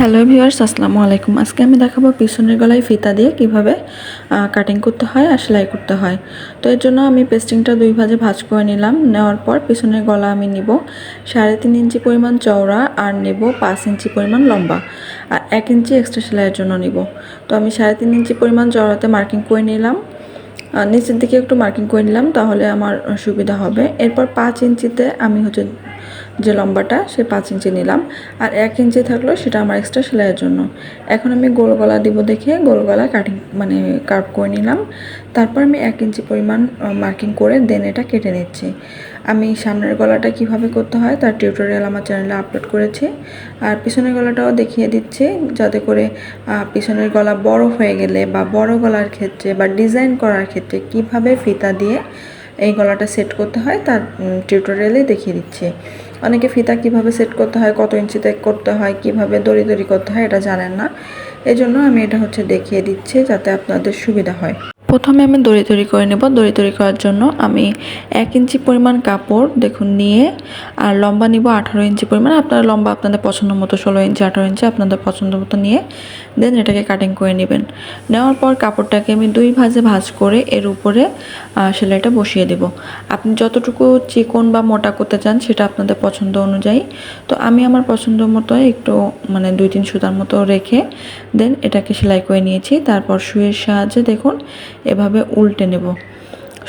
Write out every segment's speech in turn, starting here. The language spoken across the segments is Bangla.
হ্যালো ভিউয়ার্স, আসসালামু আলাইকুম। আজকে আমি দেখাবো পিছনের গলায় ফিতা দিয়ে কীভাবে কাটিং করতে হয় আর সেলাই করতে হয়। তো এর জন্য আমি পেস্টিংটা দুই ভাজে ভাজ করে নিলাম। নেওয়ার পর পিছনের গলা আমি নিব সাড়ে তিন ইঞ্চি পরিমাণ চওড়া আর নেব পাঁচ ইঞ্চি পরিমাণ লম্বা আর এক ইঞ্চি এক্সট্রা সেলাইয়ের জন্য নিব। তো আমি সাড়ে তিন ইঞ্চি পরিমাণ চওড়াতে মার্কিং করে নিলাম। নিচের দিকে একটু মার্কিং করে নিলাম তাহলে আমার সুবিধা হবে। এরপর পাঁচ ইঞ্চিতে আমি হচ্ছে যে লম্বাটা সে পাঁচ ইঞ্চি নিলাম। আর এক ইঞ্চি থাকল সেটা আমার এক্সট্রা সেলাইয়ের জন্য। এখন আমি গোল গলা দিব দেখে গোল গলা কাটিং মানে কার্ভ করে নিলাম। তারপর আমি এক ইঞ্চি পরিমাণ মার্কিং করে দেন এটা কেটে নিচ্ছি। আমি সামনের গলাটা কীভাবে করতে হয় তার টিউটোরিয়াল আমার চ্যানেলে আপলোড করেছি। আর পিছনের গলাটাও দেখিয়ে দিচ্ছি যাতে করে পিছনের গলা বড় হয়ে গেলে বা বড় গলার ক্ষেত্রে বা ডিজাইন করার ক্ষেত্রে কীভাবে ফিতা দিয়ে এই গলাটা সেট করতে হয় তার টিউটোরিয়ালে দেখিয়ে দিচ্ছি। অনেকে ফিতা কীভাবে সেট করতে হয়, কত ইঞ্চিতে করতে হয়, কীভাবে দড়ি দড়ি করতে হয়, এটা জানেন না। এজন্য আমি এটা হচ্ছে দেখিয়ে দিচ্ছি যাতে আপনাদের সুবিধা হয়। প্রথমে আমি দড়ি তৈরি করে নেব। দড়ি তৈরি করার জন্য আমি এক ইঞ্চি পরিমাণ কাপড় দেখুন নিয়ে, আর লম্বা নিব আঠারো ইঞ্চি পরিমাণ। আপনারা লম্বা আপনাদের পছন্দ মতো ষোলো ইঞ্চি, আঠারো ইঞ্চি আপনাদের পছন্দ মতো নিয়ে দেন এটাকে কাটিং করে নেবেন। নেওয়ার পর কাপড়টাকে আমি দুই ভাজে ভাজ করে এর উপরে সেলাইটা বসিয়ে দেব। আপনি যতটুকু চিকন বা মোটা করতে চান সেটা আপনাদের পছন্দ অনুযায়ী। তো আমি আমার পছন্দ মতো একটু মানে দুই তিন সুতার মতো রেখে দেন এটাকে সেলাই করে নিয়েছি। তারপর শুয়ের সাহায্যে দেখুন এভাবে উল্টে নেব।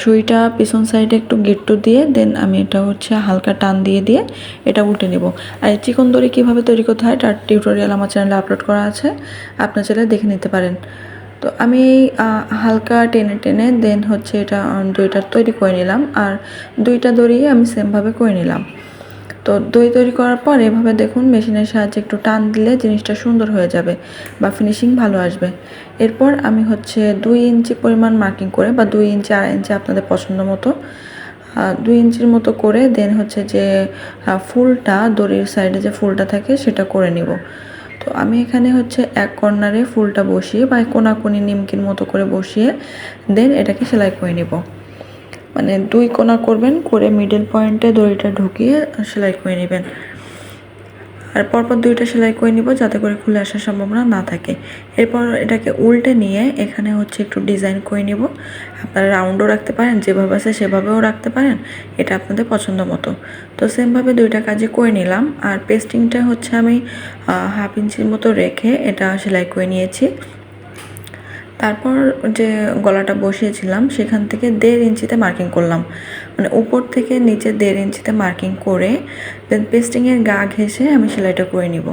সুইটা পিছন সাইডে একটু গিট্টু দিয়ে দেন আমি এটা হচ্ছে হালকা টান দিয়ে দিয়ে এটা উল্টে নেব। আর এই চিকন দড়ি কীভাবে তৈরি করতে হয়, তার টিউটোরিয়াল আমার চ্যানেলে আপলোড করা আছে। আপনার চ্যানেলে দেখে নিতে পারেন। তো আমি হালকা টেনে টেনে দেন হচ্ছে এটা দুইটা তৈরি করে নিলাম। আর দুইটা দড়ি আমি সেমভাবে করে নিলাম। তো দই তৈরি করার পর এভাবে দেখুন মেশিনের সাহায্যে একটু টান দিলে জিনিসটা সুন্দর হয়ে যাবে বা ফিনিশিং ভালো আসবে। এরপর আমি হচ্ছে দুই ইঞ্চি পরিমাণ মার্কিং করে বা দুই ইঞ্চি, আড়াই ইঞ্চি আপনাদের পছন্দ মতো দুই ইঞ্চির মতো করে দেন হচ্ছে যে ফুলটা, দড়ির সাইডে যে ফুলটা থাকে সেটা করে নিব। তো আমি এখানে হচ্ছে এক কর্নারে ফুলটা বসিয়ে বা কোনাকুনি নিমকির মতো করে বসিয়ে দেন এটাকে সেলাই করে নেব। মানে দুই কোনা করবেন, করে মিডল পয়েন্টে দড়িটা ঢুকিয়ে সেলাই করে নেবেন। আর পরপর দুইটা সেলাই করে নিব যাতে করে খুলে আসার সম্ভাবনা না থাকে। এরপর এটাকে উল্টে নিয়ে এখানে হচ্ছে একটু ডিজাইন করে নিব। আপনারা রাউন্ডও রাখতে পারেন, যেভাবে আছে সেভাবেও রাখতে পারেন, এটা আপনাদের পছন্দ মতো। তো সেমভাবে দুইটা কাজে করে নিলাম। আর পেস্টিংটা হচ্ছে আমি হাফ ইঞ্চির মতো রেখে এটা সেলাই করে নিয়েছি। তারপর যে গলাটা বসিয়েছিলাম, সেখান থেকে দেড় ইঞ্চিতে মার্কিং করলাম। মানে উপর থেকে নিচে দেড় ইঞ্চিতে মার্কিং করে দেন পেস্টিংয়ের গা ঘেসে আমি সেলাইটা করে নিব।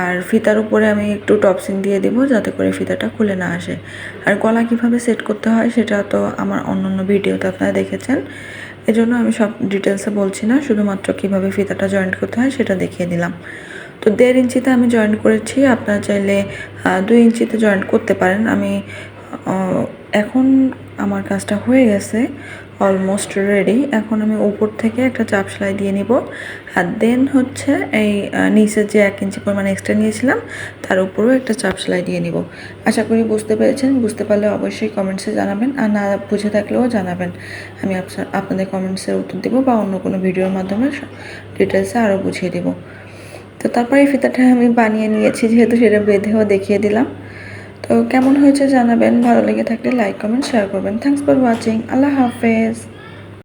আর ফিতার উপরে আমি একটু টপসিং দিয়ে দিব, যাতে করে ফিতাটা খুলে না আসে। আর গলা কীভাবে সেট করতে হয়, সেটা তো আমার অন্য অন্য ভিডিওতে আপনারা দেখেছেন। এজন্য আমি সব ডিটেলসে বলছি না, শুধুমাত্র কীভাবে ফিতাটা জয়েন্ট করতে হয়, সেটা দেখিয়ে দিলাম। তো দেড় ইঞ্চিতে আমি জয়েন করেছি। আপনারা চাইলে দুই ইঞ্চিতে জয়েন করতে পারেন। আমি এখন আমার কাজটা হয়ে গেছে অলমোস্ট রেডি এখন আমি উপর থেকে একটা চাপ সেলাই দিয়ে নিব। আর দেন হচ্ছে এই নিচে যে এক ইঞ্চি পরিমাণ এক্সট্রা নিয়েছিলাম, তার উপরেও একটা চাপ সেলাই দিয়ে নিব। আশা করি বুঝতে পেরেছেন। বুঝতে পারলে অবশ্যই কমেন্টসে জানাবেন। আর না বুঝে থাকলেও জানাবেন। আমি আপনাদের কমেন্টসের উত্তর দেবো বা অন্য কোনো ভিডিওর মাধ্যমে ডিটেলসে আরও বুঝিয়ে দেবো। তো তারপরে ফিতাটা আমি বানিয়ে নিয়েছি, যেহেতু সেটা বেঁধেও দেখিয়ে দিলাম। তো কেমন হয়েছে জানাবেন, ভালো লেগে থাকলে লাইক কমেন্ট শেয়ার করবেন। থ্যাংকস ফর ওয়াচিং আল্লাহ হাফেজ।